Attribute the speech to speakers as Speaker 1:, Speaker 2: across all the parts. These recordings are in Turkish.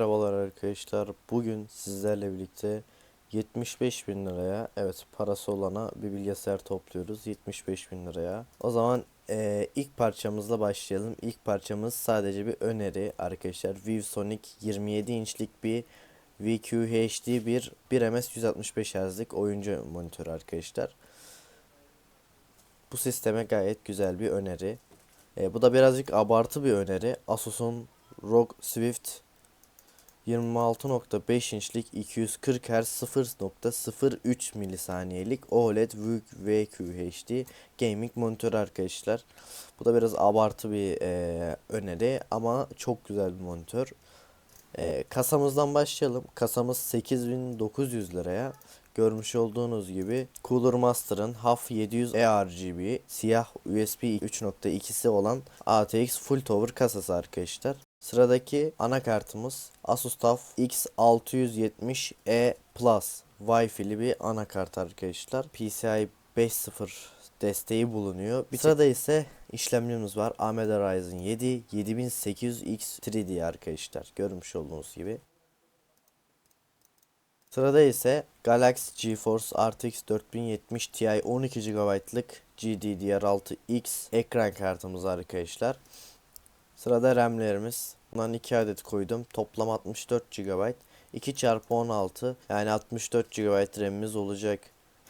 Speaker 1: arkadaşlar. Bugün sizlerle birlikte 75 bin liraya evet parası olana bir bilgisayar topluyoruz 75 bin liraya. O zaman eee, ilk parçamızla başlayalım. İlk parçamız sadece bir öneri arkadaşlar. ViewSonic 27 inçlik bir VQHD bir 1ms 165 Hz'lik oyuncu monitörü arkadaşlar. Bu sisteme gayet güzel bir öneri. E, bu da birazcık abartı bir öneri. Asus'un ROG Swift 26.5 inçlik 240 Hz 0.03 milisaniyelik OLED VQHD gaming monitör arkadaşlar. Bu da biraz abartı bir e, öneri ama çok güzel bir monitör. E, kasamızdan başlayalım. Kasamız 8900 liraya. Görmüş olduğunuz gibi Cooler Master'ın HAF 700 eRGB siyah USB 3.2'si olan ATX Full Tower kasası arkadaşlar. Sıradaki anakartımız Asus TUF X670E Plus Wi-Fi'li bir anakart arkadaşlar. PCI 5.0 desteği bulunuyor. Bir sırada ise işlemcimiz var. AMD Ryzen 7 7800X 3D arkadaşlar. Görmüş olduğunuz gibi. Sırada ise Galaxy GeForce RTX 4070 Ti 12 GB'lık GDDR6X ekran kartımız arkadaşlar. Sırada RAM'lerimiz. Bundan 2 adet koydum. Toplam 64 GB. 2 çarpı 16 yani 64 GB RAM'imiz olacak.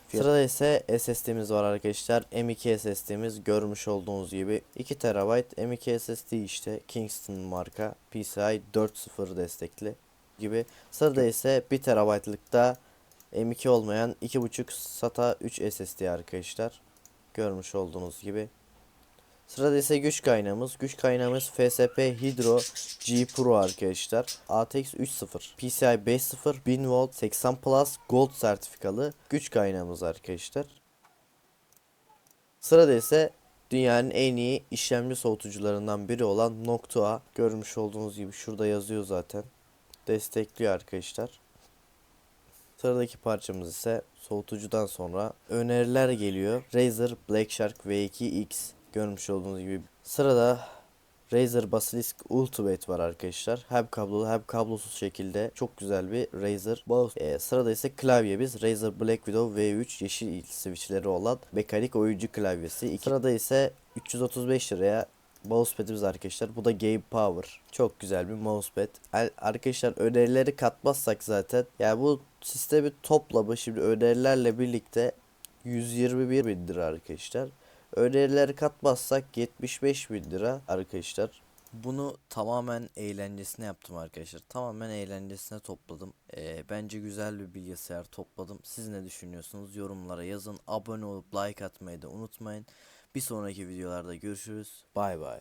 Speaker 1: Sırada ise SSD'miz var arkadaşlar. M2 SSD'miz görmüş olduğunuz gibi 2 TB M2 SSD işte Kingston marka PCI 4.0 destekli gibi. Sırada ise 1 TB'lık da M2 olmayan 2.5 SATA 3 SSD arkadaşlar. Görmüş olduğunuz gibi. Sırada ise güç kaynağımız. Güç kaynağımız FSP Hydro G Pro arkadaşlar. ATX 3.0 PCI 5.0 1000 volt 80 Plus Gold sertifikalı güç kaynağımız arkadaşlar. Sırada ise dünyanın en iyi işlemci soğutucularından biri olan Noctua. Görmüş olduğunuz gibi şurada yazıyor zaten. Destekliyor arkadaşlar. Sıradaki parçamız ise soğutucudan sonra öneriler geliyor. Razer Black Shark V2X görmüş olduğunuz gibi. Sırada Razer Basilisk Ultimate var arkadaşlar. Hem kablolu hem kablosuz şekilde çok güzel bir Razer mouse. Ee, sırada ise klavyemiz Razer Black Widow V3 yeşil switchleri olan mekanik oyuncu klavyesi. İki sırada ise 335 liraya mousepad'imiz arkadaşlar. Bu da Game Power. Çok güzel bir mousepad. Arkadaşlar önerileri katmazsak zaten yani bu sistemi toplamı şimdi önerilerle birlikte 121 bin lira arkadaşlar. Önerileri katmazsak 75 bin lira arkadaşlar. Bunu tamamen eğlencesine yaptım arkadaşlar. Tamamen eğlencesine topladım. Ee, bence güzel bir bilgisayar topladım. Siz ne düşünüyorsunuz? Yorumlara yazın. Abone olup like atmayı da unutmayın. Bir sonraki videolarda görüşürüz. Bay bay.